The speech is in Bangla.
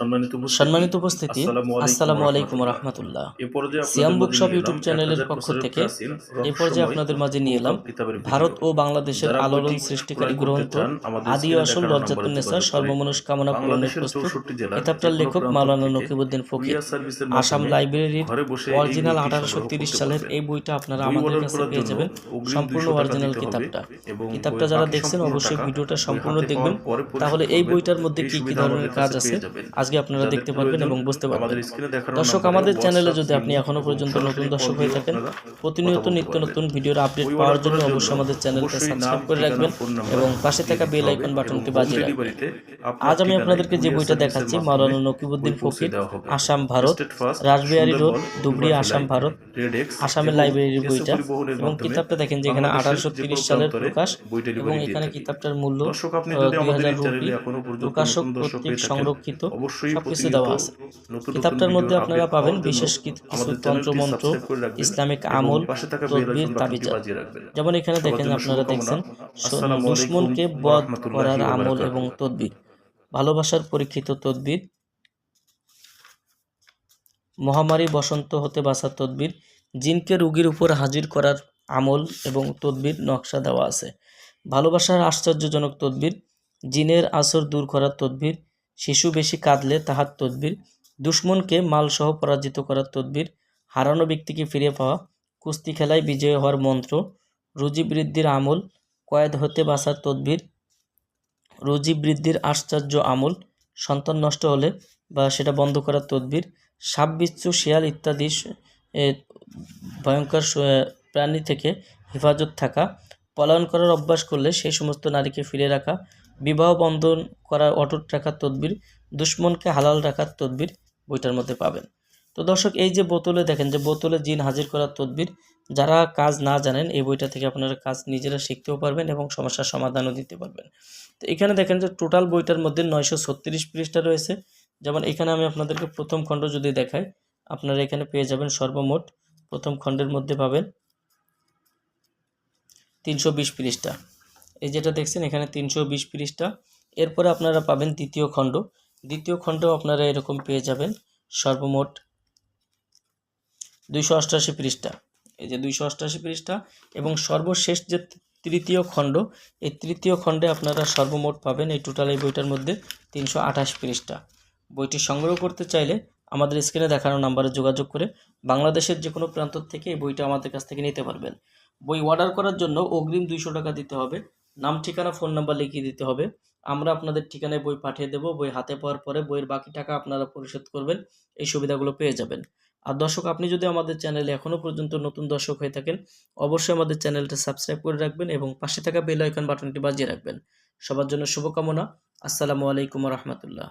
সম্মানিত উপস্থিতি, আসসালামু আলাইকুম রহমতুল্লাহ। এ সিয়াম বুকশপ ইউটিউব চ্যানেলের পক্ষ থেকে এই পর্যায়ে আপনাদের মাঝে নিয়ে এলাম ভারত ও বাংলাদেশের আলোড়ন সৃষ্টিকারী গ্রন্থ আদি আসল সর্বমনস্কামনা পূরণের প্রস্তুত কিতাবটার লেখক মাওলানা নকিবুদ্দিন ফকির। আসাম লাইব্রেরির অরিজিনাল আঠারোশো তিরিশ সালের এই বইটা আপনারা আমাদের কাছে পেয়ে যাবেন। সম্পূর্ণ অরিজিনাল কিতাবটা। কিতাবটা যারা দেখছেন অবশ্যই ভিডিওটা সম্পূর্ণ দেখবেন। তাহলে এই বইটার মধ্যে কি কি ধরনের কাজ আছে যাবেন। আজকে আপনারা দেখতে পারবেন এবং বুঝতে পারবেন। দর্শক আমাদের চ্যানেলে যদি আপনি ইমো এখনও পর্যন্ত নতুন দর্শক হয়ে থাকেন প্রতিনিয়ত নিত্য নতুন ভিডিওর আপডেট পাওয়ার জন্য অবশ্যই আমাদের চ্যানেলটা সাবস্ক্রাইব করে রাখবেন এবং পাশে থাকা বেল আইকন বাটনটি বাজিয়ে রাখবেন। আজ আমি আপনাদেরকে যে বইটা দেখাচ্ছি মাওলানা নকিবুদ্দিন ফকির আসাম ভারত রাসবিহারী রোড ধুবড়ি আসাম ভারত আসামের লাইব্রেরির বইটা এবং কিতাবটা দেখেন যেখানে বাংলাদেশের আঠারোশো তিরিশ সালের প্রকাশ এবং এখানে কিতাবটার মূল্য দুই হাজার রুপি প্রকাশক কর্তৃক সংরক্ষিত অবশ্যই সবকিছু দেওয়া আছে। কিতাবটার মধ্যে আপনারা পাবেন বিশেষ কিছু আমাদের তন্ত্র মন্ত্র সাবস্ক্রাইব করে রাখবেন ইসলামিক আমল তদবির তাবিজা। যেমন এখানে দেখেন আপনারা দেখছেন দুশ্মনকে বধ করার আমল এবং তদবির। ভালোবাসার পরীক্ষিত তদবির। মহামারী বসন্ত হতে বাঁচার তদবির। জিনকে রোগীর উপর হাজির করার আমল এবং তদবির নকশা দেওয়া আছে। ভালোবাসার আশ্চর্যজনক তদবির। জিনের আসর দূর করার তদবির। শিশু বেশি কাঁদলে তাহার তদবির, দুশ্মনকে মালসহ পরাজিত করার তদবির, হারানো ব্যক্তিকে ফিরে পাওয়া, কুস্তি খেলায় বিজয় হওয়ার মন্ত্র, রুজি বৃদ্ধির আমল, কয়েদ হতে বাঁচার তদবির, রুজি বৃদ্ধির আশ্চর্য আমল, সন্তান নষ্ট হলে বা সেটা বন্ধ করার তদবির সাপ বিচ্ছু শিয়াল ইত্যাদি ভয়ঙ্কর প্রাণী থেকে হেফাজত থাকা, পলায়ন করার অভ্যাস করলে সেই সমস্ত নারীকে ফিরে রাখা বিবাহ বন্ধন করার অটুট রাখার তদবির, দুশ্মনকে হালাল রাখার তদবির বইটার মধ্যে পাবেন। তো দর্শক, এই যে বোতলে দেখেন, যে বোতলে জিন হাজির করার তদবির, যারা কাজ না জানেন, এই বইটা থেকে আপনারা কাজ নিজেরা শিখতেও পারবেন এবং সমস্যার সমাধানও দিতে পারবেন। তো এখানে দেখেন যে টোটাল বইটার মধ্যে নয়শো ছত্রিশ পৃষ্ঠা রয়েছে। যেমন এখানে আমি আপনাদেরকে প্রথম খণ্ড যদি দেখাই, আপনারা এখানে পেয়ে যাবেন সর্বমোট প্রথম খণ্ডের মধ্যে পাবেন তিনশো বিশ পৃষ্ঠা। এই যেটা দেখছেন, এখানে তিনশো বিশ পৃষ্ঠা। এরপরে আপনারা পাবেন দ্বিতীয় খণ্ড। দ্বিতীয় খণ্ডও আপনারা এরকম পেয়ে যাবেন সর্বমোট দুইশো অষ্টাশি পৃষ্ঠা। এই যে দুইশো অষ্টাশি পৃষ্ঠা এবং সর্বশেষ যে তৃতীয় খণ্ড, এই তৃতীয় খণ্ডে আপনারা সর্বমোট পাবেন এই টোটাল এই বইটার মধ্যে তিনশো আঠাশ পৃষ্ঠা। বইটি সংগ্রহ করতে চাইলে আমাদের স্ক্রিনে দেখানো নাম্বারে যোগাযোগ করে বাংলাদেশের যে কোনো প্রান্ত থেকে এই বইটা আমাদের কাছ থেকে নিতে পারবেন। বই অর্ডার করার জন্য অগ্রিম দুইশো টাকা দিতে হবে। নাম, ঠিকানা, ফোন নাম্বার লিখিয়ে দিতে হবে। আমরা আপনাদের ঠিকানায় বই পাঠিয়ে দেবো। বই হাতে পাওয়ার পরে বইয়ের বাকি টাকা আপনারা পরিশোধ করবেন। এই সুবিধাগুলো পেয়ে যাবেন। আর দর্শক, আপনি যদি আমাদের চ্যানেলে এখনও পর্যন্ত নতুন দর্শক হয়ে থাকেন, অবশ্যই আমাদের চ্যানেলটা সাবস্ক্রাইব করে রাখবেন এবং পাশে থাকা বেল আইকন বাটনটি বাজিয়ে রাখবেন। সবার জন্য শুভকামনা। আসসালামু আলাইকুম রহমতুল্লাহ।